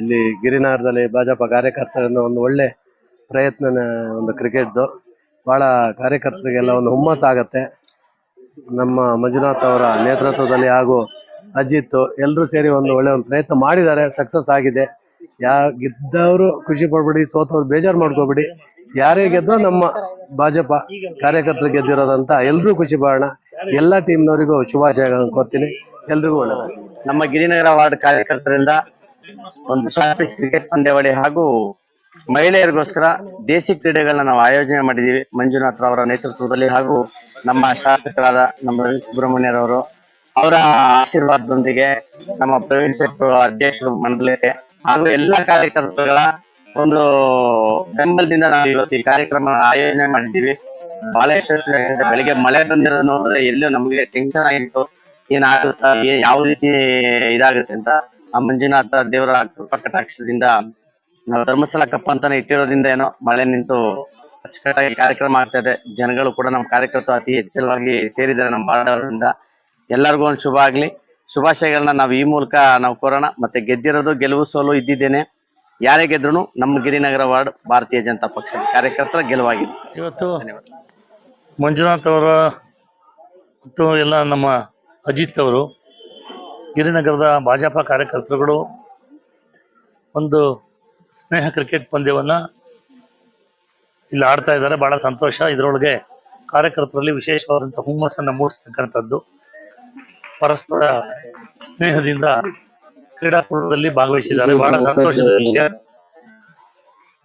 ಇಲ್ಲಿ ಗಿರಿನಗರದಲ್ಲಿ ಭಾಜಪ ಕಾರ್ಯಕರ್ತರಿಂದ ಒಂದು ಒಳ್ಳೆ ಪ್ರಯತ್ನ ಒಂದು ಕ್ರಿಕೆಟ್ದು. ಬಹಳ ಕಾರ್ಯಕರ್ತರಿಗೆಲ್ಲ ಒಂದು ಹುಮ್ಮಸ್ ಆಗತ್ತೆ. ನಮ್ಮ ಮಂಜುನಾಥ್ ಅವರ ನೇತೃತ್ವದಲ್ಲಿ ಹಾಗೂ ಅಜಿತ್ ಎಲ್ಲರೂ ಸೇರಿ ಒಂದು ಒಳ್ಳೆ ಒಂದು ಪ್ರಯತ್ನ ಮಾಡಿದ್ದಾರೆ. ಸಕ್ಸಸ್ ಆಗಿದೆ. ಯಾ, ಗೆದ್ದವರು ಖುಷಿ ಪಡ್ಬೇಡಿ, ಸೋತವ್ರು ಬೇಜಾರು ಮಾಡ್ಕೋಬೇಡಿ. ಯಾರೇ ಗೆದ್ದೋ ನಮ್ಮ ಭಾಜಪ ಕಾರ್ಯಕರ್ತರು ಗೆದ್ದಿರೋದಂತ ಎಲ್ಲರೂ ಖುಷಿ ಪಡೋಣ. ಎಲ್ಲಾ ಟೀಮ್ನವರಿಗೂ ಶುಭಾಶಯಗಳನ್ನು ಕೋರ್ತೀನಿ ಎಲ್ರಿಗೂ ಒಳ್ಳೆಯದಾಗಲಿ ನಮ್ಮ ಗಿರಿನಗರ ವಾರ್ಡ್ ಕಾರ್ಯಕರ್ತರಿಂದ ಒಂದು ಟ್ರಾಫಿಕ್ ಕ್ರಿಕೆಟ್ ಪಂದ್ಯಾವಳಿ ಹಾಗೂ ಮಹಿಳೆಯರಿಗೋಸ್ಕರ ದೇಸಿ ಕ್ರೀಡೆಗಳನ್ನ ನಾವು ಆಯೋಜನೆ ಮಾಡಿದೀವಿ ಮಂಜುನಾಥ್ ಅವರ ನೇತೃತ್ವದಲ್ಲಿ ಹಾಗೂ ನಮ್ಮ ಶಾಸಕರಾದ ನಮ್ಮ ರವಿ ಸುಬ್ರಹ್ಮಣ್ಯರವರು ಅವರ ಆಶೀರ್ವಾದದೊಂದಿಗೆ ನಮ್ಮ ಪ್ರವೀಣ್ ಶೆಟ್ಟಿ ಅಧ್ಯಕ್ಷರು ಮಂಡಳಿಗೆ ಹಾಗೂ ಎಲ್ಲಾ ಕಾರ್ಯಕರ್ತರುಗಳ ಒಂದು ಬೆಂಬಲದಿಂದ ನಾವು ಇವತ್ತು ಈ ಕಾರ್ಯಕ್ರಮ ಆಯೋಜನೆ ಮಾಡಿದ್ದೀವಿ. ಬಾಲೇಶ್ವರ ಬೆಳಿಗ್ಗೆ ಮಳೆ ಬಂದಿರೋದು ನೋಡಿದ್ರೆ ಎಲ್ಲೂ ನಮಗೆ ಟೆನ್ಷನ್ ಆಗಿತ್ತು. ಏನಾಗುತ್ತಾ ಯಾವ ರೀತಿ ಇದಾಗುತ್ತೆ ಅಂತ ಆ ಮಂಜುನಾಥ ದೇವರ ಕೃಪಾ ಕಟಾಕ್ಷದಿಂದ ನಾವು ಧರ್ಮಸ್ಥಳ ಕಪ್ಪ ಅಂತಾನೆ ಇಟ್ಟಿರೋದ್ರಿಂದ ಏನೋ ಮಳೆ ನಿಂತು ಅಚ್ಚುಕಟ್ಟಾಗಿ ಕಾರ್ಯಕ್ರಮ ಆಗ್ತಾ ಇದೆ. ಜನಗಳು ಕೂಡ ನಮ್ಮ ಕಾರ್ಯಕರ್ತರು ಅತಿ ಹೆಚ್ಚಳವಾಗಿ ಸೇರಿದ್ದಾರೆ ನಮ್ಮ ಬಾಡವರಿಂದ ಎಲ್ಲರಿಗೂ ಒಂದು ಶುಭ ಆಗ್ಲಿ. ಶುಭಾಶಯಗಳನ್ನ ನಾವು ಈ ಮೂಲಕ ನಾವು ಕೋರೋಣ ಮತ್ತೆ ಗೆದ್ದಿರೋದು ಗೆಲುವು ಸೋಲು ಇದ್ದಿದ್ದೇನೆ. ಯಾರೇ ಗೆದ್ರು ನಮ್ಮ ಗಿರಿನಗರ ವಾರ್ಡ್ ಭಾರತೀಯ ಜನತಾ ಪಕ್ಷದ ಕಾರ್ಯಕರ್ತರ ಗೆಲುವಾಗಿದೆ. ಇವತ್ತು ಮಂಜುನಾಥ್ ಅವರ ಮತ್ತು ಎಲ್ಲ ನಮ್ಮ ಅಜಿತ್ ಅವರು ಗಿರಿನಗರದ ಭಾಜಪ ಕಾರ್ಯಕರ್ತರುಗಳು ಒಂದು ಸ್ನೇಹ ಕ್ರಿಕೆಟ್ ಪಂದ್ಯವನ್ನ ಇಲ್ಲಿ ಆಡ್ತಾ ಇದ್ದಾರೆ. ಬಹಳ ಸಂತೋಷ. ಇದರೊಳಗೆ ಕಾರ್ಯಕರ್ತರಲ್ಲಿ ವಿಶೇಷವಾದಂತಹ ಹುಮ್ಮಸ್ಸನ್ನ ಮೂಡಿಸ್ತಕ್ಕಂಥದ್ದು. ಪರಸ್ಪರ ಸ್ನೇಹದಿಂದ ಕ್ರೀಡಾಕೂಟದಲ್ಲಿ ಭಾಗವಹಿಸಿದ್ದಾರೆ. ಬಹಳ ಸಂತೋಷದ ವಿಷಯ.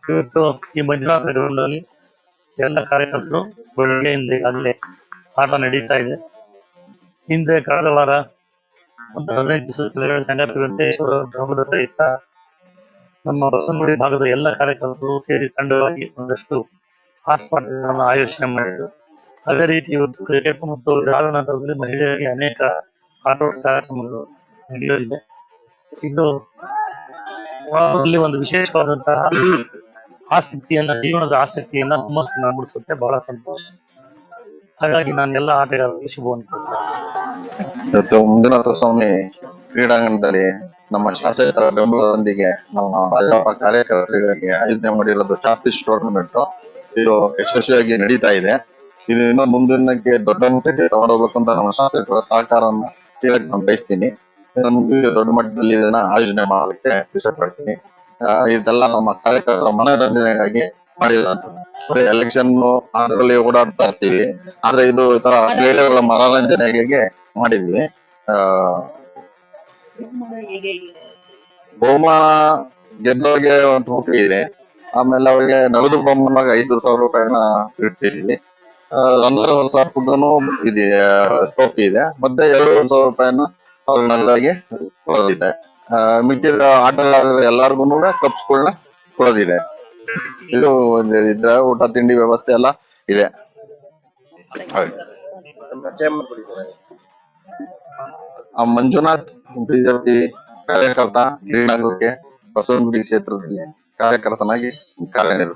ಇವತ್ತು ಈ ಮಂಜುನಾಥ ಎಲ್ಲ ಕಾರ್ಯಕರ್ತರು ಬೆಳಗ್ಗೆಯಿಂದ ಈಗಾಗಲೇ ಆಟ ನಡೀತಾ ಇದೆ. ಹಿಂದೆ ಕಳೆದ ವಾರ ರೈತ ನಮ್ಮ ಬಸವನಗುಡಿ ಭಾಗದ ಎಲ್ಲ ಕಾರ್ಯಕರ್ತರು ಸೇರಿ ತಂಡವಾಗಿ ಒಂದಷ್ಟು ಆಸ್ಪಾಟಗಳನ್ನು ಆಯೋಜನೆ ಮಾಡಿದ್ರು. ಅದೇ ರೀತಿ ಇವತ್ತು ಕ್ರಿಕೆಟ್ ಮತ್ತು ನಂತರದಲ್ಲಿ ಮಹಿಳೆಯರಿಗೆ ಅನೇಕ ಆಟೋಟ ಕಾರ್ಯಕ್ರಮಗಳು ನಡೆಯಲಿದೆ ಇದು ಅವರಲ್ಲಿ ಒಂದು ವಿಶೇಷವಾದಂತಹ ಆಸಕ್ತಿಯನ್ನ, ಜೀವನದ ಆಸಕ್ತಿಯನ್ನ ಹುಮ್ಮಸ್ಸನ್ನ ಮೂಡಿಸುತ್ತೆ, ಬಹಳ ಸಂತೋಷ. ಹಾಗಾಗಿ ನಾನು ಎಲ್ಲ ಆಟಗಾರರಿಗೆ ಶುಭವನ್ನು ಇವತ್ತು ಮುಂದಿನ ಸ್ವಾಮಿ ಕ್ರೀಡಾಂಗಣದಲ್ಲಿ ನಮ್ಮ ಶಾಸಕರ ಬೆಂಬಲದೊಂದಿಗೆ ನಮ್ಮ ಭಾಜಪ ಕಾರ್ಯಕರ್ತರಿಗೆ ಆಯೋಜನೆ ಮಾಡಿರೋದು ಚಾಪಿಸ್ ಟೂರ್ನಮೆಂಟ್ ಇದು ಯಶಸ್ವಿಯಾಗಿ ನಡೀತಾ ಇದೆ. ಇದು ಇನ್ನೂ ಮುಂದಿನಕ್ಕೆ ದೊಡ್ಡ ಮಟ್ಟಕ್ಕೆ ತಗೊಂಡೋಗ್ಬೇಕು ಅಂತ ನಮ್ಮ ಶಾಸಕರ ಸಹಕಾರವನ್ನು ಕೇಳಕ್ ನಾನು ಬಯಸ್ತೀನಿ. ದೊಡ್ಡ ಮಟ್ಟದಲ್ಲಿ ಇದನ್ನ ಆಯೋಜನೆ ಮಾಡಲಿಕ್ಕೆ ಇಷ್ಟಪಡ್ತೀನಿ. ಇದೆಲ್ಲ ನಮ್ಮ ಕಾರ್ಯಕರ್ತರ ಮನೋರಂಜನೆಗಾಗಿ ಮಾಡಿರೋದು. ಎಲೆಕ್ಷನ್ ಅದರಲ್ಲಿ ಓಡಾಡ್ತಾ ಇರ್ತೀವಿ. ಆದ್ರೆ ಇದು ಈ ತರ ಕ್ರೀಡೆಗಳ ಮನರಂಜನೆಗೆ ಮಾಡಿದ್ವಿ ಆ ಬಹುಮಾನ ಗೆದ್ದವ್ರಿಗೆ ಒಂದು ಟ್ರೋಫಿ ಇದೆ ಆಮೇಲೆ ಅವ್ರಿಗೆ ನಗದು ಬಹುಮಾನ ಐದು ಸಾವಿರ ರೂಪಾಯಿನ ಇಟ್ಟಿದ್ವಿ ರನ್ನರ್ ಸಾವಿರ ಫುಡ್ನು ಇದೆ ಟ್ರೋಫಿ ಇದೆ ಮತ್ತೆ ಎರಡು ಸಾವಿರ ರೂಪಾಯಿನ ಅವ್ರನ್ನೆಲ್ಲರಿಗೆ ಕೊಡೋದಿದೆ ಮಿಕ್ಕಿದ ಆಟಗಾರರು ಎಲ್ಲಾರ್ಗು ಕಪ್ಸ್ಗಳನ್ನ ಕೊಡೋದಿದೆ ಇದು ಒಂದು ಇದ್ರೆ ಊಟ ತಿಂಡಿ ವ್ಯವಸ್ಥೆ ಎಲ್ಲ ಇದೆ ಹಾಗೆ. ಆ ಮಂಜುನಾಥ್ ಬಿಜೆಪಿ ಕಾರ್ಯಕರ್ತ ಗಿರಿನಗರಕ್ಕೆ ಬಸವನಗುಡಿ ಕ್ಷೇತ್ರದಲ್ಲಿ ಕಾರ್ಯಕರ್ತನಾಗಿ ಕಾರ್ಯನಿರ್ವಹಿಸ್ತಾರೆ